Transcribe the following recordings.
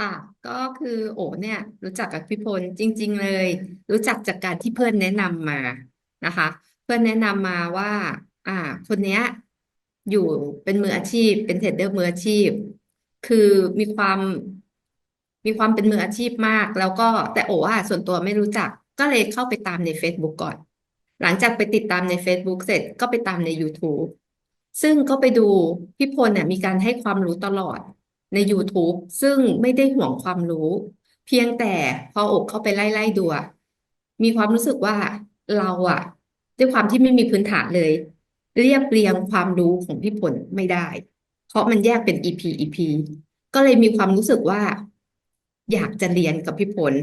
ค่ะก็คือโอ๋เนี่ย รู้จักกับพี่พลจริง ๆ เลย รู้จักจากการที่เพื่อนแนะนำมานะคะ เพื่อนแนะนำมาว่า อ่า คนเนี้ย อยู่เป็นมืออาชีพ เป็นเทรดเดอร์มืออาชีพ คือมีความมีความเป็นมืออาชีพมาก แล้วก็แต่โอ๋อะส่วนตัวไม่รู้จัก ก็เลยเข้าไปตามใน Facebook ก่อน หลังจากไปติดตามใน Facebook เสร็จก็ไปตามใน YouTube ซึ่งก็ไปดูพี่พลเนี่ยมีการให้ความรู้ตลอด ใน YouTube ซึ่งไม่ได้ห่วงความรู้ เพียงแต่พออกเข้าไปไล่ไล่ดูอะมีความรู้สึกว่าเราอะด้วยความที่ไม่มีพื้นฐานเลย เรียบเรียงความรู้ของพี่พลไม่ได้ เพราะมันแยกเป็น EP EP ก็เลยมีความรู้สึกว่า อยากจะเรียนกับพี่พล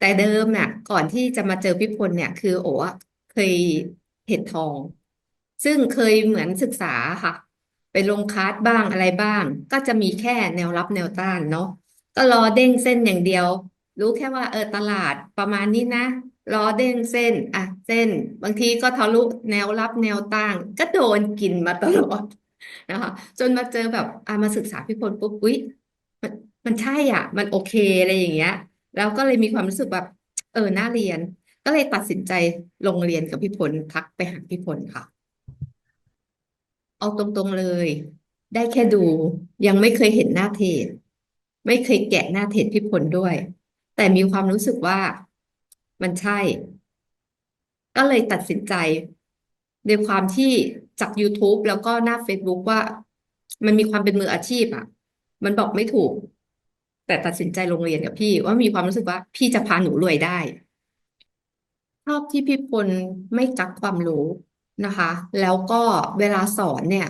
แต่เดิมน่ะ ก่อนที่จะมาเจอพี่พลเนี่ย คือโอ้อะเคยเห็นทอง ซึ่งเคยเหมือนศึกษาค่ะ ไปลงคลาสบ้างอะไรบ้าง ก็จะมีแค่แนวรับแนวต้านเนาะก็รอเด้งเส้นอย่างเดียว รู้แค่ว่าเออตลาดประมาณนี้นะ รอเด้งเส้นอะเส้น บางทีก็ทะลุแนวรับแนวต้านก็โดนกินมาตลอดนะคะจนมาเจอแบบอะมาศึกษาพี่พลปุ๊บอุ๊ยมันมันใช่อะ มันโอเคอะไรอย่างเงี้ย แล้วก็เลยมีความรู้สึกแบบ เออน่าเรียน ก็เลยตัดสินใจลงเรียนกับพี่พลทักไปหาพี่พลค่ะ เอาตรงๆเลย ได้แค่ดู ยังไม่เคยเห็นหน้าเทรดไม่เคยแกะหน้าเทรดพี่พลด้วย แต่มีความรู้สึกว่ามันใช่ ก็เลยตัดสินใจ ในความที่จาก YouTube แล้วก็หน้า Facebook ว่า มันมีความเป็นมืออาชีพอะ มันบอกไม่ถูก แต่ตัดสินใจลงเรียนกับพี่ ว่ามีความรู้สึกว่า พี่จะพาหนูรวยได้ชอบที่พี่พลไม่กักความรู้ นะคะ แล้วก็เวลาสอนเนี่ย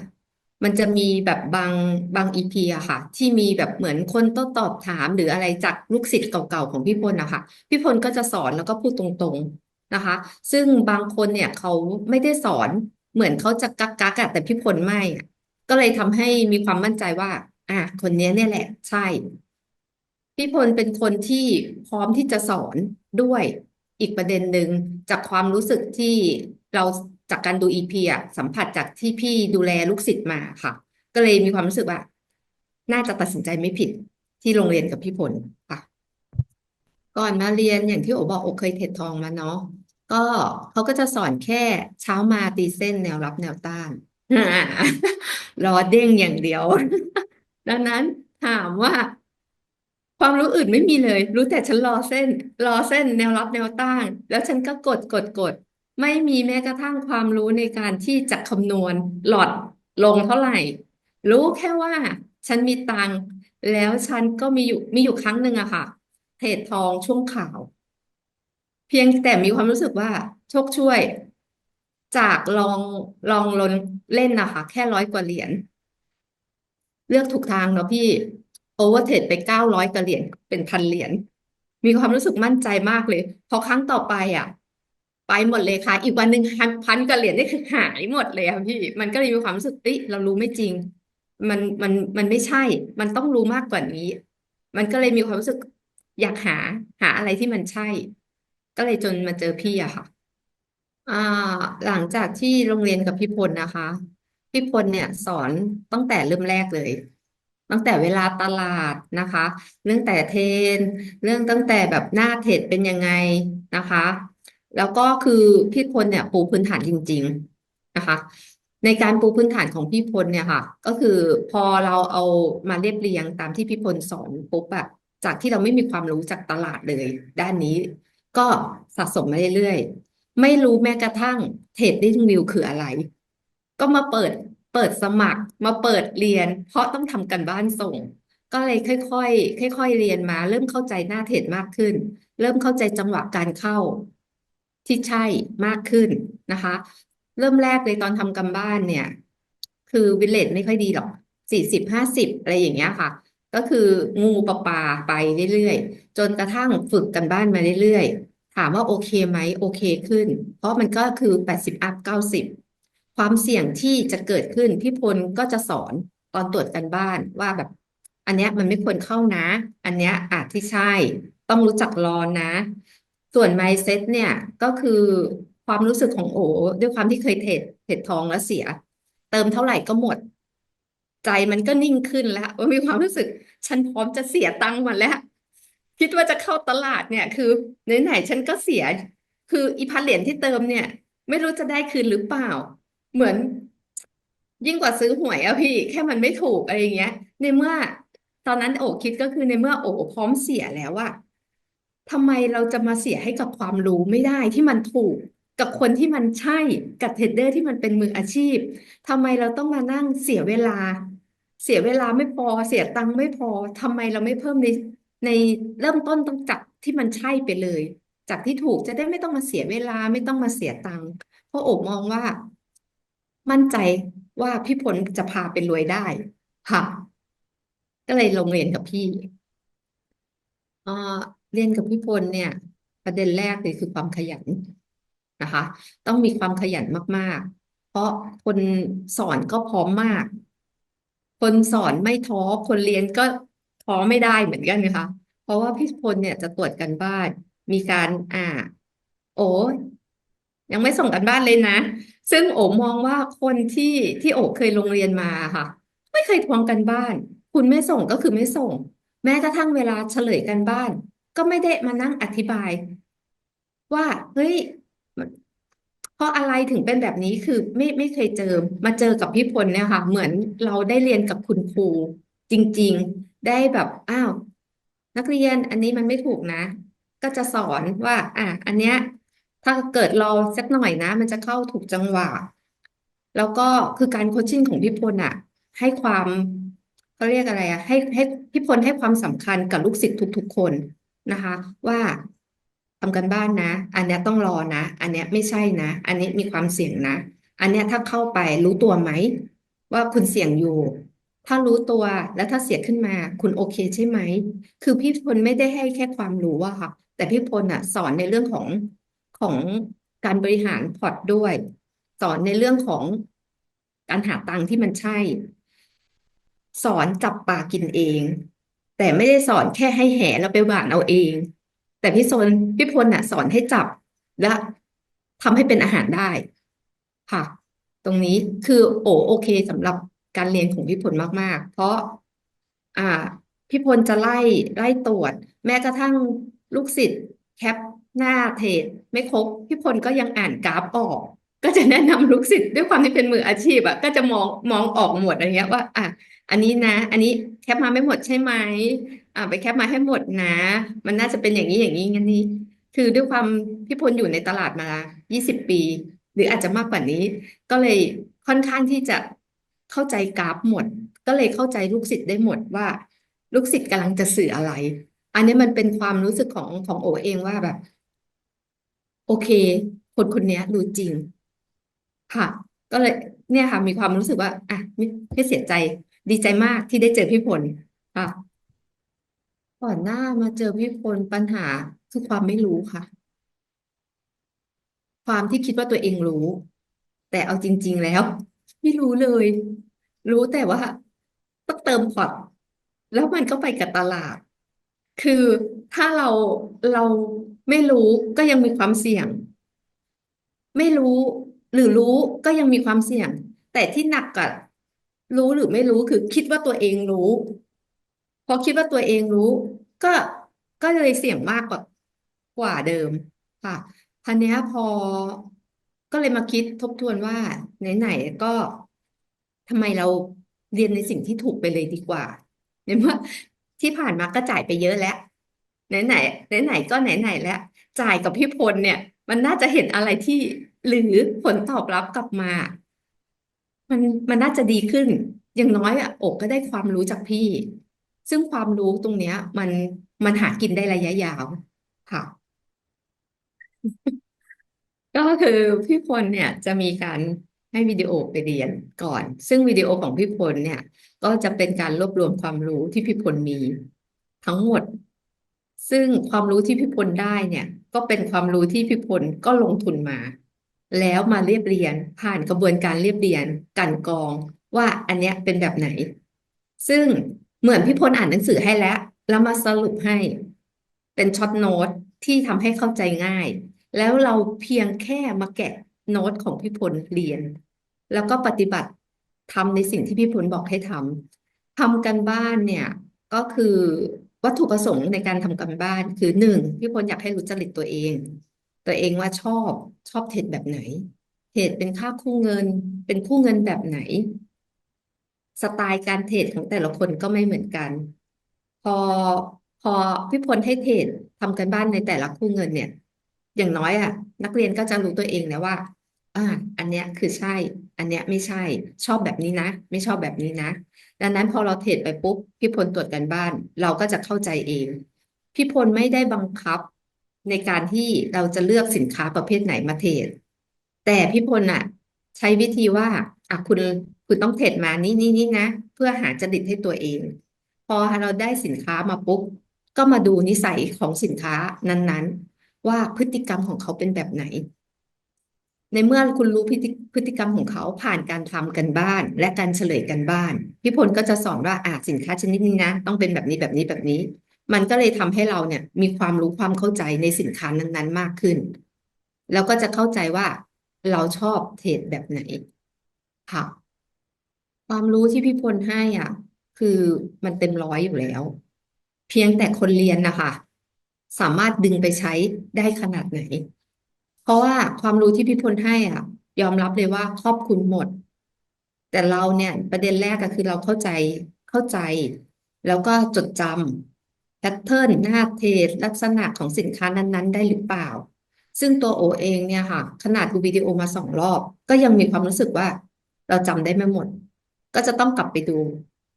มันจะมีแบบบางบางอีพีอะค่ะ ที่มีแบบเหมือนคนโต้ตอบถามหรืออะไรจากลูกศิษย์เก่าๆของพี่พลนะคะพี่พลก็จะสอนแล้วก็พูดตรงๆนะคะ ซึ่งบางคนเนี่ยเขาไม่ได้สอนเหมือนเขาจะกักกักอะแต่พี่พลไม่ก็เลยทำให้มีความมั่นใจว่า อะคนนี้เนี่ยแหละใช่ พี่พลเป็นคนที่พร้อมที่จะสอนด้วยอีกประเด็นหนึ่งจากความรู้สึกที่เรา จากการดูอีพีอะสัมผัสจากที่พี่ดูแลลูกศิษย์มาค่ะ ก็เลยมีความรู้สึกว่า น่าจะตัดสินใจไม่ผิดที่โรงเรียนกับพี่พลค่ะ ก่อนมาเรียนอย่างที่โอบอกโอเคยเทรดทองมาเนาะก็เขาก็จะสอนแค่เช้ามาตีเส้นแนวรับแนวต้านรอเด้งอย่างเดียว ดังนั้นถามว่า ความรู้อื่นไม่มีเลย รู้แต่ฉันรอเส้น รอเส้นแนวรับแนวต้าน แล้วฉันก็กดกดกด ไม่มีแม้กระทั่งความรู้ในการที่จะคำนวณหลอดลงเท่าไหร่ รู้แค่ว่าฉันมีตังค์แล้วฉันก็มีอยู่มีอยู่ครั้งหนึ่งอะค่ะ เทรดทองช่วงข่าว เพียงแต่มีความรู้สึกว่าโชคช่วย จากลองลองลนเล่นนะคะแค่ร้อยกว่าเหรียญเลือกถูกทางเนาะพี่โอเวอร์เทรดไปเก้าร้อยกว่าเหรียญเป็นพันเหรียญมีความรู้สึกมั่นใจมากเลย พอครั้งต่อไปอะ ไปหมดเลยค่ะ อีกวันหนึ่งพันพันกว่าเหรียญนี่คือหายหมดเลยค่ะพี่ มันก็เลยมีความรู้สึกเอ้ยเรารู้ไม่จริง มันมันมันไม่ใช่ มันต้องรู้มากกว่านี้ มันก็เลยมีความรู้สึกอยากหาหาอะไรที่มันใช่ ก็เลยจนมาเจอพี่อะค่ะอ่าหลังจากที่โรงเรียนกับพี่พลนะคะ พี่พลเนี่ยสอนตั้งแต่เริ่มแรกเลย ตั้งแต่เวลาตลาดนะคะ เรื่องแต่เทรนเรื่องตั้งแต่แบบหน้าเทรดเป็นยังไงนะคะ แล้วก็คือพี่พลเนี่ยปูพื้นฐานจริง ๆนะคะ ในการปูพื้นฐานของพี่พลเนี่ยค่ะ ก็คือพอเราเอามาเรียบเรียงตามที่พี่พลสอนปุ๊บอะจากที่เราไม่มีความรู้จากตลาดเลย ด้านนี้ก็สะสมมาเรื่อยๆ ไม่รู้แม้กระทั่ง Trading View คืออะไร ก็มาเปิดเปิดสมัครมาเปิดเรียน เพราะต้องทำกันบ้านส่ง ก็เลยค่อยๆค่อยๆเรียนมา เริ่มเข้าใจหน้าเทรดมากขึ้น เริ่มเข้าใจจังหวะการเข้า ที่ใช่มากขึ้นนะคะ เริ่มแรกเลยตอนทำกันบ้านเนี่ย คือวิเลตไม่ค่อยดีหรอกสี่สิบห้าสิบอะไรอย่างเงี้ยค่ะ ก็คืองูปลาปาไปเรื่อยๆ จนกระทั่งฝึกกันบ้านมาเรื่อยๆ ถามว่าโอเคไหมโอเคขึ้น เพราะมันก็คือแปดสิบอัพเก้าสิบความเสี่ยงที่จะเกิดขึ้นพี่พลก็จะสอนตอนตรวจกันบ้านว่าแบบ อันเนี้ยมันไม่ควรเข้านะ อันเนี้ยอาจที่ใช่ ต้องรู้จักรอนะ ส่วน mindset เนี่ยก็คือความรู้สึกของโอด้วยความที่เคยเทรดเทรดทองแล้วเสีย เติมเท่าไหร่ก็หมด ใจมันก็นิ่งขึ้นแล้วว่ามีความรู้สึก ฉันพร้อมจะเสียตังค์มาแล้ว คิดว่าจะเข้าตลาดเนี่ย คือไหนๆฉันก็เสีย คืออีพันเหรียญที่เติมเนี่ย ไม่รู้จะได้คืนหรือเปล่า เหมือน ยิ่งกว่าซื้อหวยอะพี่ แค่มันไม่ถูกอะไรอย่างเงี้ย ในเมื่อตอนนั้นโอคิดก็คือในเมื่อโอพร้อมเสียแล้วอะ ทำไมเราจะมาเสียให้กับความรู้ไม่ได้ที่มันถูกกับคนที่มันใช่กับเทรดเดอร์ที่มันเป็นมืออาชีพทำไมเราต้องมานั่งเสียเวลา เสียเวลาไม่พอเสียตังค์ไม่พอทำไมเราไม่เพิ่มในในเริ่มต้นต้องจับที่มันใช่ไปเลย จากที่ถูกจะได้ไม่ต้องมาเสียเวลาไม่ต้องมาเสียตังค์เพราะโอบมองว่า มั่นใจว่าพี่พลจะพาไปรวยได้ค่ะ ก็เลยลงเรียนกับพี่อ่อ เรียนกับพี่พลเนี่ย ประเด็นแรกเลยคือความขยันนะคะ ต้องมีความขยันมาก ๆ เพราะคนสอนก็พร้อมมาก คนสอนไม่ท้อคนเรียนก็ท้อไม่ได้เหมือนกันนะคะเพราะว่าพี่พลเนี่ยจะตรวจกันบ้าน มีการอ่า โอ้ยังไม่ส่งกันบ้านเลยนะ ซึ่งโอมองว่าคนที่ที่โอเคยลงเรียนมาค่ะ ไม่เคยทวงกันบ้าน คุณไม่ส่งก็คือไม่ส่ง แม้กระทั่งเวลาเฉลยกันบ้าน ก็ไม่ได้มานั่งอธิบาย ว่าเฮ้ยเพราะอะไรถึงเป็นแบบนี้คือไม่ไม่เคยเจอมาเจอกับพี่พลเนี่ยค่ะ เหมือนเราได้เรียนกับคุณครูจริง ๆ ได้แบบอ้าวนักเรียนอันนี้มันไม่ถูกนะ ก็จะสอนว่า อะอันเนี้ย ถ้าเกิดรอสักหน่อยนะ มันจะเข้าถูกจังหวะ แล้วก็คือการโคชชิ่งของพี่พลอะ ให้ความเขาเรียกอะไรอะให้ให้พี่พลให้ความสำคัญกับลูกศิษย์ทุก ๆ คน นะคะ ว่าทำกันบ้านนะ อันนี้ต้องรอนะ อันนี้ไม่ใช่นะ อันนี้มีความเสี่ยงนะ อันนี้ถ้าเข้าไปรู้ตัวไหม ว่าคุณเสี่ยงอยู่ ถ้ารู้ตัวแล้วถ้าเสียขึ้นมาคุณโอเคใช่ไหม คือพี่พลไม่ได้ให้แค่ความรู้อะค่ะ แต่พี่พลอะสอนในเรื่องของของการบริหารพอร์ตด้วย สอนในเรื่องของการหาตังค์ที่มันใช่ สอนจับปลากินเอง แต่ไม่ได้สอนแค่ให้แห่แล้วไปหวานเอาเอง แต่พี่โซนพี่พลน่ะ สอนให้จับและทำให้เป็นอาหารได้ค่ะ ตรงนี้คือโอโอเคสำหรับการเรียนของพี่พลมาก ๆ เพราะ อ่าพี่พลจะไล่ไล่ตรวจ แม้กระทั่งลูกศิษย์แคปหน้าเทรดไม่ครบพี่พลก็ยังอ่านกราฟออก ก็จะแนะนำลูกศิษย์ด้วยความที่เป็นมืออาชีพอะก็จะมองมองออกหมดอะไรเงี้ยว่า อะ อันนี้นะ อันนี้แคปมาไม่หมดใช่ไหมอ่าไปแคปมาให้หมดนะ มันน่าจะเป็นอย่างนี้อย่างนี้งั้นนี่คือด้วยความพี่พลอยู่ในตลาดมา 20 ปี หรืออาจจะมากกว่านี้ ก็เลยค่อนข้างที่จะเข้าใจกราฟหมด ก็เลยเข้าใจลูกศิษย์ได้หมดว่า ลูกศิษย์กำลังจะสื่ออะไร อันนี้มันเป็นความรู้สึกของของโอเองว่าแบบ โอเค คนคนนี้รู้จริง ค่ะ ก็เลยเนี่ยค่ะ มีความรู้สึกว่า อะไม่ไม่เสียใจ ดีใจมากที่ได้เจอพี่พลค่ะก่อนหน้ามาเจอพี่พลปัญหาคือความไม่รู้ค่ะ ความที่คิดว่าตัวเองรู้ แต่เอาจริง ๆ แล้ว ไม่รู้เลย รู้แต่ว่าต้องเติมพอร์ตแล้วมันก็ไปกับตลาด คือถ้าเราเราไม่รู้ก็ยังมีความเสี่ยง ไม่รู้หรือรู้ก็ยังมีความเสี่ยง แต่ที่หนักกับ รู้หรือไม่รู้คือคิดว่าตัวเองรู้ พอคิดว่าตัวเองรู้ ก็ก็เลยเสี่ยงมากกว่ากว่าเดิมค่ะทีเนี้พอก็เลยมาคิดทบทวนว่า ไหนๆก็ทำไมเราเรียนในสิ่งที่ถูกไปเลยดีกว่าในเมื่อที่ผ่านมาก็จ่ายไปเยอะแล้ว ไหนไหนไหนไหนๆก็ไหนไหนแล้ว จ่ายกับพี่พลเนี่ย มันน่าจะเห็นอะไรที่หรือผลตอบรับกลับมา มันมันน่าจะดีขึ้น อย่างน้อยอะอกก็ได้ความรู้จากพี่ ซึ่งความรู้ตรงเนี้ย มันมันหากินได้ระยะยาวค่ะ ก็คือพี่พลเนี่ยจะมีการให้วิดีโอไปเรียนก่อน ซึ่งวิดีโอของพี่พลเนี่ย ก็จะเป็นการรวบรวมความรู้ที่พี่พลมีทั้งหมด ซึ่งความรู้ที่พี่พลได้เนี่ย ก็เป็นความรู้ที่พี่พลก็ลงทุนมา แล้วมาเรียบเรียงผ่านกระบวนการเรียบเรียงกลันกรองว่าอันเนี้ยเป็นแบบไหน ซึ่งเหมือนพี่พลอ่านหนังสือให้แล้ว แล้วมาสรุปให้ เป็นช็อตโน้ตที่ทำให้เข้าใจง่าย แล้วเราเพียงแค่มาแกะโน้ตของพี่พลเรียน แล้วก็ปฏิบัติทำในสิ่งที่พี่พลบอกให้ทำทำกันบ้านเนี่ย ก็คือวัตถุประสงค์ในการทำการบ้านคือหนึ่งพี่พลอยากให้รู้จริตตัวเอง ตัวเองว่าชอบชอบเทรดแบบไหน เทรดเป็นค่าคู่เงิน เป็นคู่เงินแบบไหน สไตล์การเทรดของแต่ละคนก็ไม่เหมือนกัน พอพอพี่พลให้เทรดทำกันบ้านในแต่ละคู่เงินเนี่ย อย่างน้อยอะ นักเรียนก็จะรู้ตัวเองแล้วว่า อ่า อันเนี้ยคือใช่ อันเนี้ยไม่ใช่ ชอบแบบนี้นะ ไม่ชอบแบบนี้นะ ดังนั้นพอเราเทรดไปปุ๊บ พี่พลตรวจกันบ้าน เราก็จะเข้าใจเอง พี่พลไม่ได้บังคับ ในการที่เราจะเลือกสินค้าประเภทไหนมาเทรดแต่พี่พลอะ ใช้วิธีว่าอะคุณคุณต้องเทรดมานี่นี่นี่นะ เพื่อหาจริตให้ตัวเอง พอเราได้สินค้ามาปุ๊บก็มาดูนิสัยของสินค้านั้นๆ ว่าพฤติกรรมของเขาเป็นแบบไหน ในเมื่อคุณรู้พฤติพฤติกรรมของเขาผ่านการทำกันบ้าน และการเฉลยกันบ้านพี่พลก็จะสอนว่าอะสินค้าชนิดนี้นะ ต้องเป็นแบบนี้แบบนี้แบบนี้ มันก็เลยทำให้เราเนี่ย มีความรู้ความเข้าใจในสินค้านั้นๆ มากขึ้น แล้วก็จะเข้าใจว่าเราชอบเทรดแบบไหนค่ะ ความรู้ที่พี่พลให้อะ คือมันเต็มร้อยอยู่แล้ว เพียงแต่คนเรียนนะคะสามารถดึงไปใช้ได้ขนาดไหน เพราะว่าความรู้ที่พี่พลให้อะ ยอมรับเลยว่าครอบคลุมหมด แต่เราเนี่ย ประเด็นแรกก็คือเราเข้าใจเข้าใจ แล้วก็จดจำ แพทเทิร์นหน้าเทรดลักษณะของสินค้านั้นๆ ได้หรือเปล่า ซึ่งตัวโอเองเนี่ยค่ะ ขนาดดูวิดีโอมาสองรอบ ก็ยังมีความรู้สึกว่า เราจำได้ไม่หมด ก็จะต้องกลับไปดู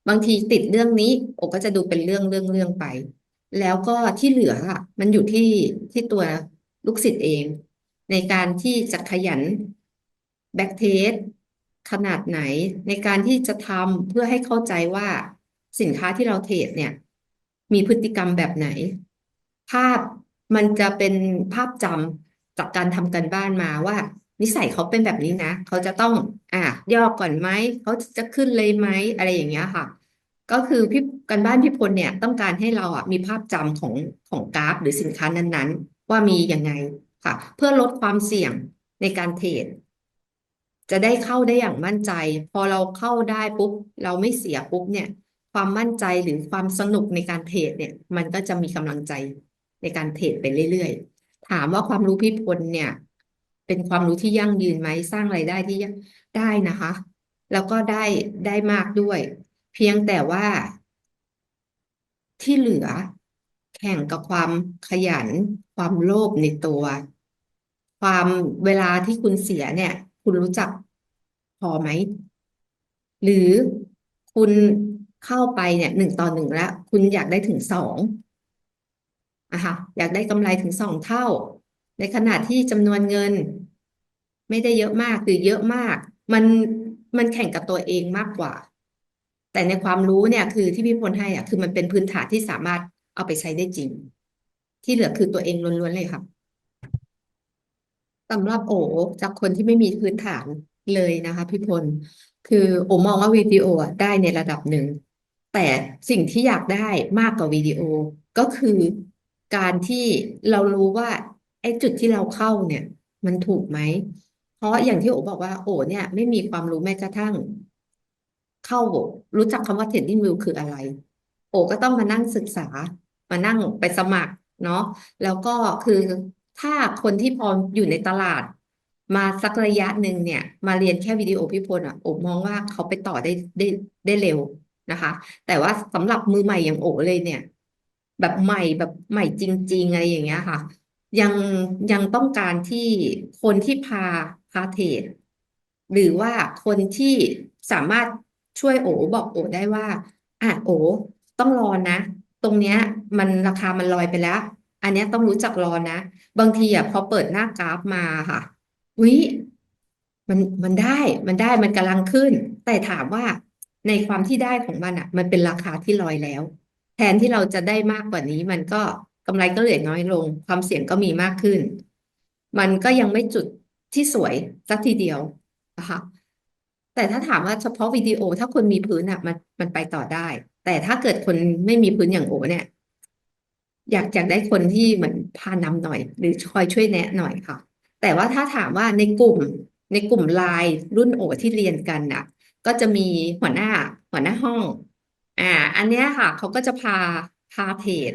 บางทีติดเรื่องนี้โอก็จะดูเป็นเรื่องเรื่องเรื่องไป แล้วก็ที่เหลืออะมันอยู่ที่ที่ตัวลูกศิษย์เอง ในการที่จะขยันแบ็กเทสขนาดไหนในการที่จะทำเพื่อให้เข้าใจว่าสินค้าที่เราเทรดเนี่ย มีพฤติกรรมแบบไหน ภาพมันจะเป็นภาพจำจากการทำกันบ้านมาว่า นิสัยเขาเป็นแบบนี้นะ เขาจะต้อง อะย่อก่อนไหม เขาจะขึ้นเลยไหมอะไรอย่างเงี้ยค่ะ ก็คือพี่กันบ้านพี่พลเนี่ยต้องการให้เราอะมีภาพจำของของกราฟ หรือสินค้านั้นๆ ว่ามียังไงค่ะ เพื่อลดความเสี่ยงในการเทรดจะได้เข้าได้อย่างมั่นใจ พอเราเข้าได้ปุ๊บ เราไม่เสียปุ๊บเนี่ย ความมั่นใจหรือความสนุกในการเทรดเนี่ย มันก็จะมีกำลังใจในการเทรดไปเรื่อยๆ ถามว่าความรู้พี่พลเนี่ย เป็นความรู้ที่ยั่งยืนไหมสร้างรายได้ที่ได้นะคะ แล้วก็ได้ได้มากด้วย เพียงแต่ว่าที่เหลือแข่งกับความขยัน ความโลภในตัว ความเวลาที่คุณเสียเนี่ย คุณรู้จักพอไหม หรือคุณ เข้าไปเนี่ยหนึ่งต่อหนึ่งแล้ว คุณอยากได้ถึงสองอะคะอยากได้กำไรถึงสองเท่า ในขณะที่จำนวนเงิน ไม่ได้เยอะมากหรือเยอะมาก มันมันแข่งกับตัวเองมากกว่า แต่ในความรู้เนี่ยคือที่พี่พลให้อะคือมันเป็นพื้นฐานที่สามารถเอาไปใช้ได้จริง ที่เหลือคือตัวเองล้วนๆเลยค่ะสำหรับโอจากคนที่ไม่มีพื้นฐานเลยนะคะพี่พล คือโอมองว่าวิดีโออะได้ในระดับหนึ่ง แต่สิ่งที่อยากได้มากกว่าวิดีโอก็คือการที่เรารู้ว่าไอ้จุดที่เราเข้าเนี่ย มันถูกไหม เพราะอย่างที่โอบอกว่า โอเนี่ย ไม่มีความรู้แม้กระทั่ง เข้ารู้จักคำว่า trading view คืออะไร โอก็ต้องมานั่งศึกษา มานั่งไปสมัครเนาะแล้วก็คือถ้าคนที่พออยู่ในตลาด มาสักระยะหนึ่งเนี่ย มาเรียนแค่วิดีโอพี่พลอะโอมองว่าเขาไปต่อได้ได้ได้เร็ว นะคะ แต่ว่าสำหรับมือใหม่อย่างโอเลยเนี่ย แบบใหม่แบบใหม่จริง ๆ อะไรอย่างเงี้ยค่ะ ยังยังต้องการที่คนที่พาพาเทรดหรือว่าคนที่สามารถช่วยโอบอกโอได้ว่าอะโอต้องรอนะ ตรงเนี้ยมันราคามันลอยไปแล้ว อันเนี้ยต้องรู้จักรอนะ บางทีอะพอเปิดหน้ากราฟมาค่ะวิมันมันได้มันได้มันกำลังขึ้น แต่ถามว่า ในความที่ได้ของมันอะ มันเป็นราคาที่ลอยแล้ว แทนที่เราจะได้มากกว่านี้ มันก็กำไรก็เหลือน้อยลง ความเสี่ยงก็มีมากขึ้น มันก็ยังไม่จุดที่สวยสักทีเดียวนะคะแต่ถ้าถามว่าเฉพาะวิดีโอถ้าคนมีพื้นอะมันมันไปต่อได้ แต่ถ้าเกิดคนไม่มีพื้นอย่างโอเนี่ยอยากอยากได้คนที่เหมือนพานำหน่อย หรือคอยช่วยแนะหน่อยค่ะ แต่ว่าถ้าถามว่าในกลุ่มในกลุ่มไลน์รุ่นโอที่เรียนกันน่ะ ก็จะมีหัวหน้าหัวหน้าห้อง อ่า อันเนี้ยค่ะเขาก็จะพาพาเพจ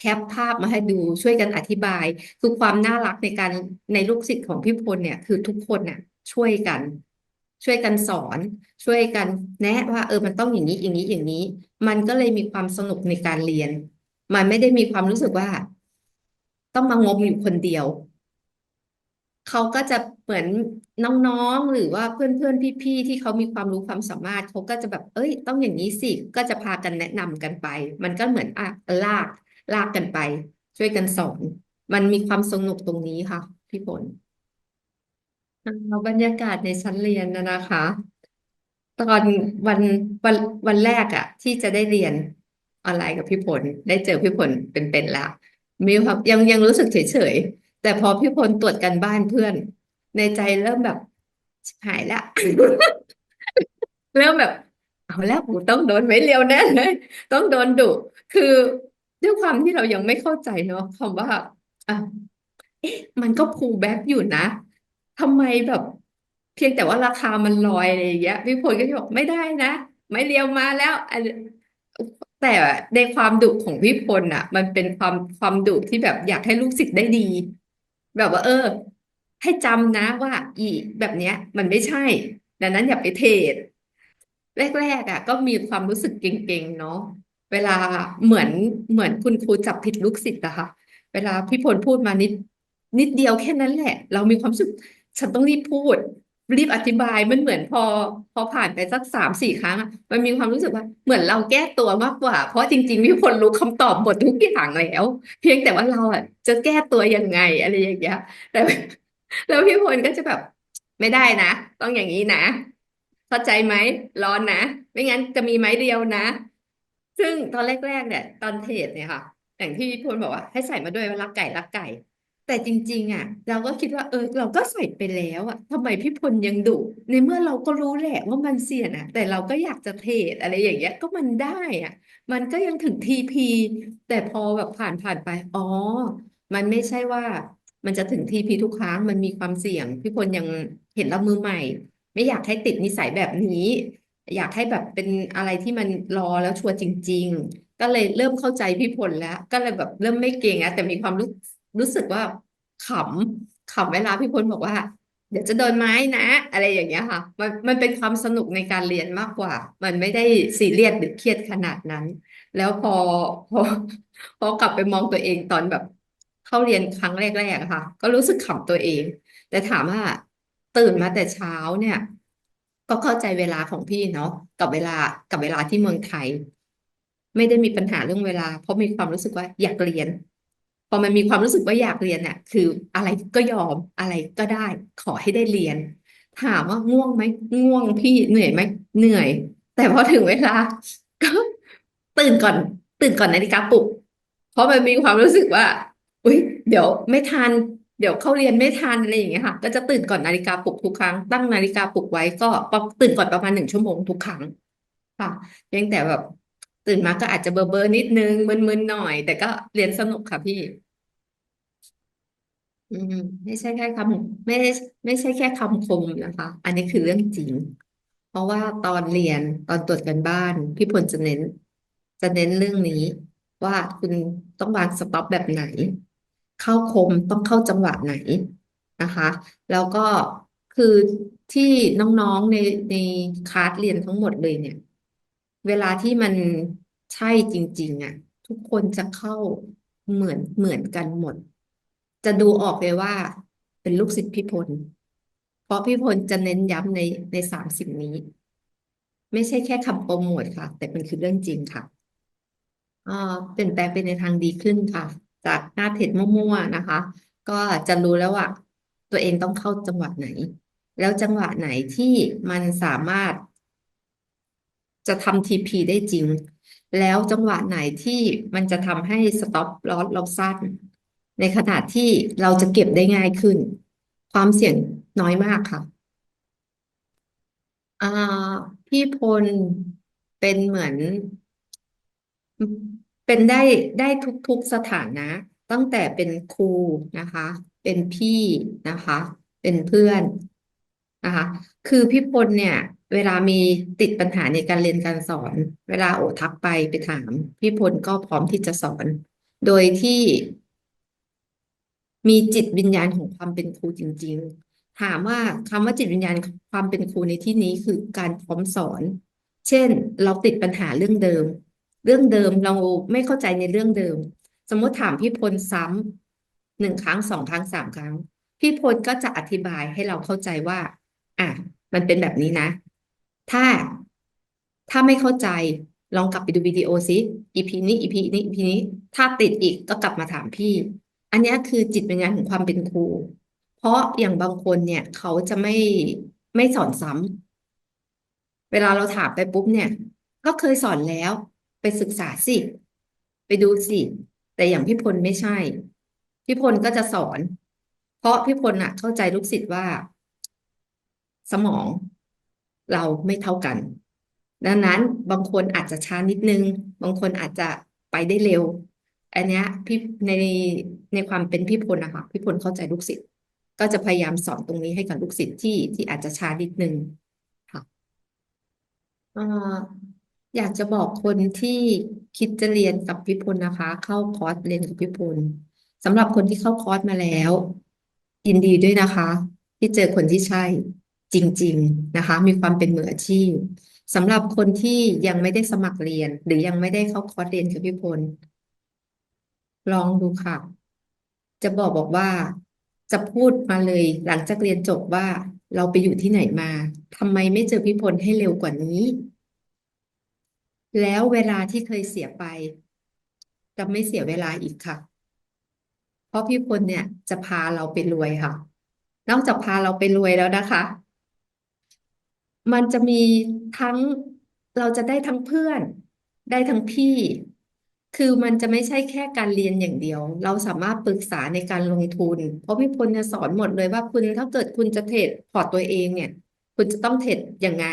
แคปภาพมาให้ดูช่วยกันอธิบาย คือความน่ารักในการในลูกศิษย์ของพี่พลเนี่ย คือทุกคนน่ะช่วยกัน ช่วยกันสอน ช่วยกันแนะว่าเออมันต้องอย่างนี้อย่างนี้อย่างนี้ มันก็เลยมีความสนุกในการเรียน มันไม่ได้มีความรู้สึกว่า ต้องมางมอยู่คนเดียว เขาก็จะ เหมือนน้องๆ หรือว่าเพื่อนๆ พี่ๆ ที่เขามีความรู้ความสามารถเขาก็จะแบบ เอ้ย ต้องอย่างนี้สิ ก็จะพากันแนะนำกันไป มันก็เหมือนอะลาก ลากกันไป ช่วยกันสอน มันมีความสนุกตรงนี้ค่ะ พี่ฝนเอาบรรยากาศในชั้นเรียนนะนะคะ ตอนวันวันวันแรกอะที่จะได้เรียนออนไลน์กับพี่พลได้เจอพี่พลเป็นๆแล้วมีความยังยังรู้สึกเฉยๆ แต่พอพี่พลตรวจการบ้านเพื่อน ในใจเริ่มแบบหายล้วเริ่มแบบ เอาแล้วกูต้องโดนไม้เรียวแน่เลยต้องโดนดุคือด้วยความที่เรายังไม่เข้าใจเนาะคำว่าอะเอ๊ะมันก็พูแบ็กอยู่นะทำไมแบบ เพียงแต่ว่าราคามันลอยอะไรอย่างเงี้ยพี่พลก็จะบอกไม่ได้นะ ไม้เรียวมาแล้วอันแต่ในความดุของพี่พลอะ มันเป็นความความดุที่แบบอยากให้ลูกศิษย์ได้ดี แบบว่า เออ ให้จำนะว่า อีแบบเนี้ย มันไม่ใช่ ดังนั้นอย่าไปเทรดแรกๆอะ ก็มีความรู้สึกเก่งๆเนาะเวลาเหมือนเหมือนคุณครูจับผิดลูกศิษย์อะค่ะ เวลาพี่พลพูดมานิด นิดเดียวแค่นั้นแหละ เรามีความรู้สึกฉันต้องรีบพูด รีบอธิบายมันเหมือนพอ พอผ่านไปสักสามสี่ครั้งอะมันมีความรู้สึกว่า เหมือนเราแก้ตัวมากกว่า เพราะจริงๆพี่พลรู้คำตอบหมดทุกอย่างแล้ว เพียงแต่ว่าเราอะจะแก้ตัวยังไงอะไรอย่างเงี้ยแต่ แล้วพี่พลก็จะแบบ ไม่ได้นะ ต้องอย่างนี้นะเข้าใจไหมร้อนนะ ไม่งั้นจะมีไม้เดียวนะ ซึ่งตอนแรกๆเนี่ย ตอนเทรดเนี่ยค่ะ อย่างที่พี่พลบอกว่าให้ใส่มาด้วยว่ารักไก่รักไก่ แต่จริง ๆ อะ เราก็คิดว่าเออ เราก็ใส่ไปแล้วอะทำไมพี่พลยังดุในเมื่อเราก็รู้แหละว่ามันเสี่ยงอะ แต่เราก็อยากจะเทรดอะไรอย่างเงี้ยก็มันได้อะ มันก็ยังถึงทีพีแต่พอแบบผ่านผ่านไป อ๋อ มันไม่ใช่ว่า มันจะถึงทีพีทุกครั้งมันมีความเสี่ยงพี่พลยังเห็นเรับมือใหม่ ไม่อยากให้ติดนิสัยแบบนี้ อยากให้แบบเป็นอะไรที่มันรอแล้วชัวร์จริง ๆ ก็เลยเริ่มเข้าใจพี่พลแล้ว ก็เลยแบบเริ่มไม่เก่งอะแต่มีความรู้รู้สึกว่าขำขำเวลาพี่พลบอกว่า เดี๋ยวจะโดนไม้นะ อะไรอย่างเงี้ยค่ะ มันมันเป็นความสนุกในการเรียนมากกว่า มันไม่ได้ซีเรียสหรือเครียดขนาดนั้น แล้วพอพอพอกลับไปมองตัวเองตอนแบบ เข้าเรียนครั้งแรกๆอะค่ะ ก็รู้สึกขำตัวเอง แต่ถามว่าตื่นมาแต่เช้าเนี่ย ก็เข้าใจเวลาของพี่เนาะกับเวลากับเวลาที่เมืองไทย ไม่ได้มีปัญหาเรื่องเวลา เพราะมีความรู้สึกว่าอยากเรียนพอมันมีความรู้สึกว่าอยากเรียนเนี่ยคืออะไรก็ยอมอะไรก็ได้ ขอให้ได้เรียน ถามว่าง่วงไหมง่วงพี่เหนื่อยไหมเหนื่อย แต่พอถึงเวลา ก็ตื่นก่อน ตื่นก่อนนาฬิกาปลุก เพราะมันมีความรู้สึกว่า อุ้ยเดี๋ยวไม่ทัน เดี๋ยวเข้าเรียนไม่ทันอะไรอย่างเงี้ยค่ะ ก็จะตื่นก่อนนาฬิกาปลุกทุกครั้ง ตั้งนาฬิกาปลุกไว้ก็ตื่นก่อนประมาณหนึ่งชั่วโมงทุกครั้ง ค่ะเพียงแต่แบบตื่นมาก็อาจจะเบอร์เบอร์นิดนึงมึนๆหน่อย แต่ก็เรียนสนุกค่ะพี่ อืมไม่ใช่แค่คำไม่ได้ไม่ใช่แค่คำคมนะคะ อันนี้คือเรื่องจริง เพราะว่าตอนเรียนตอนตรวจการบ้านพี่พลจะเน้น จะเน้นเรื่องนี้ ว่าคุณต้องวางสต็อปแบบไหน เข้าคมต้องเข้าจังหวะไหนนะคะ แล้วก็คือที่น้องๆในในคลาสเรียนทั้งหมดเลยเนี่ย เวลาที่มันใช่จริง ๆอะ ทุกคนจะเข้าเหมือนเหมือนกันหมด จะดูออกเลยว่าเป็นลูกศิษย์พี่พล เพราะพี่พลจะเน้นย้ำในในสามสิ่งนี้ ไม่ใช่แค่คำโปรโมทค่ะ แต่มันคือเรื่องจริงค่ะอ่าเปลี่ยนแปลงไปในทางดีขึ้นค่ะ จากหน้าเพจมั่วๆนะคะ ก็จะรู้แล้วว่า ตัวเองต้องเข้าจังหวะไหน แล้วจังหวะไหนที่มันสามารถ จะทำทีพีได้จริง แล้วจังหวะไหนที่มันจะทำให้สต็อปลอสเราสั้น ในขณะที่เราจะเก็บได้ง่ายขึ้น ความเสี่ยงน้อยมากค่ะอ่าพี่พลเป็นเหมือน เป็นได้ได้ทุกๆสถานะ ตั้งแต่เป็นครูนะคะ เป็นพี่นะคะ เป็นเพื่อนนะคะ คือพี่พลเนี่ย เวลามีติดปัญหาในการเรียนการสอน เวลาโอทักไปไปถาม พี่พลก็พร้อมที่จะสอน โดยที่มีจิตวิญญาณของความเป็นครูจริง ๆ ถามว่าคำว่าจิตวิญญาณความเป็นครูในที่นี้คือการพร้อมสอน เช่น เราติดปัญหาเรื่องเดิม เรื่องเดิมเราไม่เข้าใจในเรื่องเดิม สมมติถามพี่พลซ้ำหนึ่งครั้งสองครั้งสามครั้ง พี่พลก็จะอธิบายให้เราเข้าใจว่า อะ มันเป็นแบบนี้นะ ถ้าถ้าไม่เข้าใจลองกลับไปดูวิดีโอซิ EP นี้ EP นี้ EP นี้ ถ้าติดอีกก็กลับมาถามพี่ อันนี้คือจิตวิญญาณของความเป็นครู เพราะอย่างบางคนเนี่ยเขาจะไม่ไม่สอนซ้ำเวลาเราถามไปปุ๊บเนี่ย ก็เคยสอนแล้ว ไปศึกษาสิ ไปดูสิ แต่อย่างพี่พลไม่ใช่ พี่พลก็จะสอน เพราะพี่พลน่ะเข้าใจลูกศิษย์ว่า สมองเราไม่เท่ากัน ดังนั้นบางคนอาจจะช้านิดนึง บางคนอาจจะไปได้เร็ว อันเนี้ยพี่ในในความเป็นพี่พลนะคะพี่พลเข้าใจลูกศิษย์ก็จะพยายามสอนตรงนี้ให้กับลูกศิษย์ที่ที่อาจจะช้านิดนึงค่ะ อยากจะบอกคนที่คิดจะเรียนกับพี่พลนะคะ เข้าคอร์สเรียนกับพี่พลสำหรับคนที่เข้าคอร์สมาแล้ว ยินดีด้วยนะคะ ที่เจอคนที่ใช่จริง ๆนะคะ มีความเป็นมืออาชีพสำหรับคนที่ยังไม่ได้สมัครเรียน หรือยังไม่ได้เข้าคอร์สเรียนกับพี่พลลองดูค่ะ จะบอกบอกว่าจะพูดมาเลย หลังจากเรียนจบว่าเราไปอยู่ที่ไหนมาทำไมไม่เจอพี่พลให้เร็วกว่านี้ แล้วเวลาที่เคยเสียไป จะไม่เสียเวลาอีกค่ะ เพราะพี่พลเนี่ยจะพาเราไปรวยค่ะ นอกจากพาเราไปรวยแล้วนะคะ มันจะมีทั้งเราจะได้ทั้งเพื่อน ได้ทั้งพี่ คือมันจะไม่ใช่แค่การเรียนอย่างเดียว เราสามารถปรึกษาในการลงทุน เพราะพี่พลจะสอนหมดเลยว่าคุณถ้าเกิดคุณจะเทรดพอร์ตตัวเองเนี่ย คุณจะต้องเทรดยังไง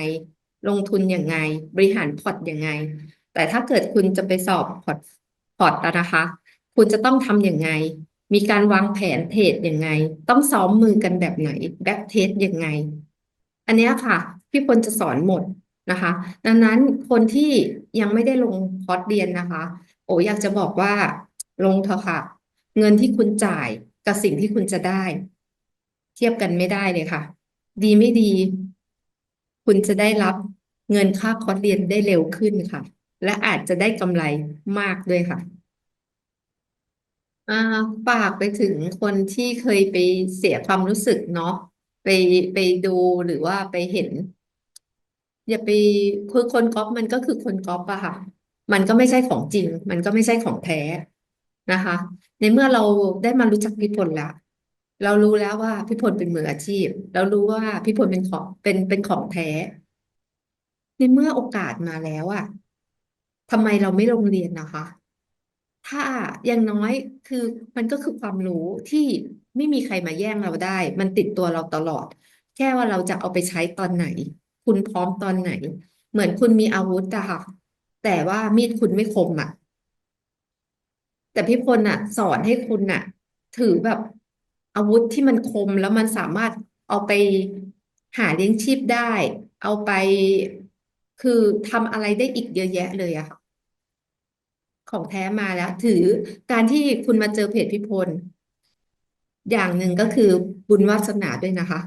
ลงทุนยังไง บริหารพอร์ตยังไง แต่ถ้าเกิดคุณจะไปสอบพอร์ตพอร์ตนะคะ คุณจะต้องทำยังไง มีการวางแผนเทรดยังไง ต้องซ้อมมือกันแบบไหนแบ็กเทสยังไง อันนี้ค่ะพี่พลจะสอนหมดนะคะ ดังนั้นคนที่ยังไม่ได้ลงคอร์สเรียนนะคะ โออยากจะบอกว่าลงเถอะค่ะ เงินที่คุณจ่ายกับสิ่งที่คุณจะได้ เทียบกันไม่ได้เลยค่ะ ดีไม่ดี คุณจะได้รับเงินค่าคอร์สเรียนได้เร็วขึ้นค่ะ และอาจจะได้กำไรมากด้วยค่ะอ่าฝากไปถึงคนที่เคยไปเสียความรู้สึกเนาะไปไปดูหรือว่าไปเห็น อย่าไปคือคนก๊อปมันก็คือคนก๊อปอะค่ะ มันก็ไม่ใช่ของจริง มันก็ไม่ใช่ของแท้นะคะ ในเมื่อเราได้มารู้จักพี่พลแล้ว เรารู้แล้วว่าพี่พลเป็นมืออาชีพ เรารู้ว่าพี่พลเป็นของเป็นเป็นของแท้ ในเมื่อโอกาสมาแล้วอะทำไมเราไม่ลงเรียนนะคะ ถ้าอย่างน้อยคือมันก็คือความรู้ที่ไม่มีใครมาแย่งเราได้ มันติดตัวเราตลอด แค่ว่าเราจะเอาไปใช้ตอนไหน คุณพร้อมตอนไหน เหมือนคุณมีอาวุธอะค่ะ แต่ว่ามีดคุณไม่คมอะแต่พี่พลอะสอนให้คุณอะถือแบบ อาวุธที่มันคมแล้วมันสามารถเอาไปหาเลี้ยงชีพได้ เอาไปคือทำอะไรได้อีกเยอะแยะเลยอะค่ะของแท้มาแล้ว ถือการที่คุณมาเจอเพจพี่พล อย่างหนึ่งก็คือบุญวาสนาด้วยนะคะ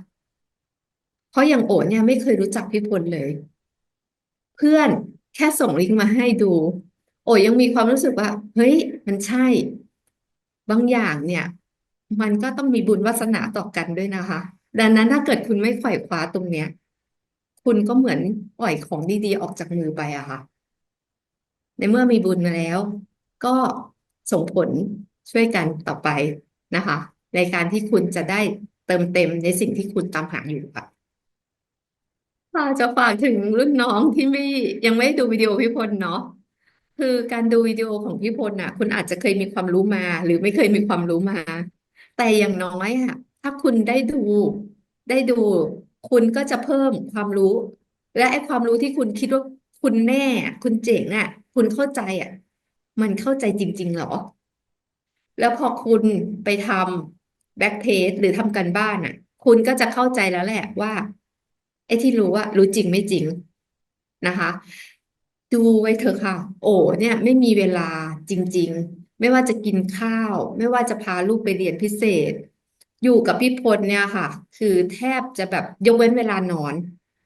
เพราะอย่างโอเนี่ยไม่เคยรู้จักพี่พลเลย เพื่อนแค่ส่งลิงก์มาให้ดู โอยังมีความรู้สึกว่า เฮ้ย มันใช่ บางอย่างเนี่ย มันก็ต้องมีบุญวาสนาต่อกันด้วยนะคะ ดังนั้นถ้าเกิดคุณไม่ไขว่คว้าตรงเนี้ย คุณก็เหมือนปล่อยของดีๆออกจากมือไปอะค่ะ ในเมื่อมีบุญมาแล้ว ก็ส่งผลช่วยกันต่อไปนะคะ ในการที่คุณจะได้เติมเต็มในสิ่งที่คุณตามหาอยู่ค่ะจะฝากถึงรุ่นน้องที่ไม่ยังไม่ดูวิดีโอพี่พลเนาะคือการดูวิดีโอของพี่พลน่ะ คุณอาจจะเคยมีความรู้มา หรือไม่เคยมีความรู้มา แต่อย่างน้อยอะถ้าคุณได้ดู ได้ดู คุณก็จะเพิ่มความรู้ และไอ้ความรู้ที่คุณคิดว่าคุณแน่ คุณเจ๋งอะคุณเข้าใจอะมันเข้าใจจริงๆเหรอ แล้วพอคุณไปทำแบ็กเทสหรือทำการบ้านอะคุณก็จะเข้าใจแล้วแหละว่า ไอ้ที่รู้ว่ารู้จริงไม่จริงนะคะ ดูไว้เถอะค่ะ โอ้เนี่ย ไม่มีเวลาจริง ๆ ไม่ว่าจะกินข้าว ไม่ว่าจะพาลูกไปเรียนพิเศษ อยู่กับพี่พลเนี่ยค่ะ คือแทบจะแบบยกเว้นเวลานอน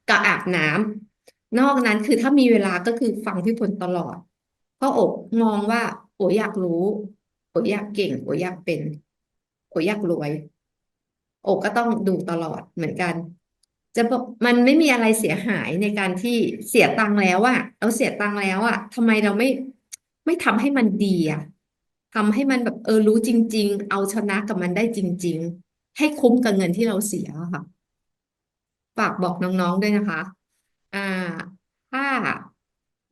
กับอาบน้ำนอกนั้นคือถ้ามีเวลาก็คือฟังพี่พลตลอดเพราะโอบมองว่า โออยากรู้โออยากเก่งโออยากเป็นโออยากรวย โอก็ต้องดูตลอดเหมือนกัน จะบอกมันไม่มีอะไรเสียหายในการที่เสียตังค์แล้วอะเราเสียตังค์แล้วอะทำไมเราไม่ไม่ทำให้มันดีอะ ทำให้มันแบบเออรู้จริง ๆ เอาชนะกับมันได้จริง ๆ ให้คุ้มกับเงินที่เราเสียค่ะฝากบอกน้องๆด้วยนะคะ อ่า ถ้า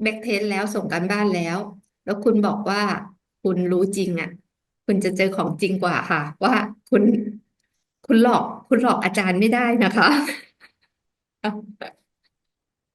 แบ็กเทสแล้วส่งการบ้านแล้ว แล้วคุณบอกว่าคุณรู้จริงอะ คุณจะเจอของจริงกว่าค่ะ ว่าคุณคุณหลอก คุณหลอกอาจารย์ไม่ได้นะคะ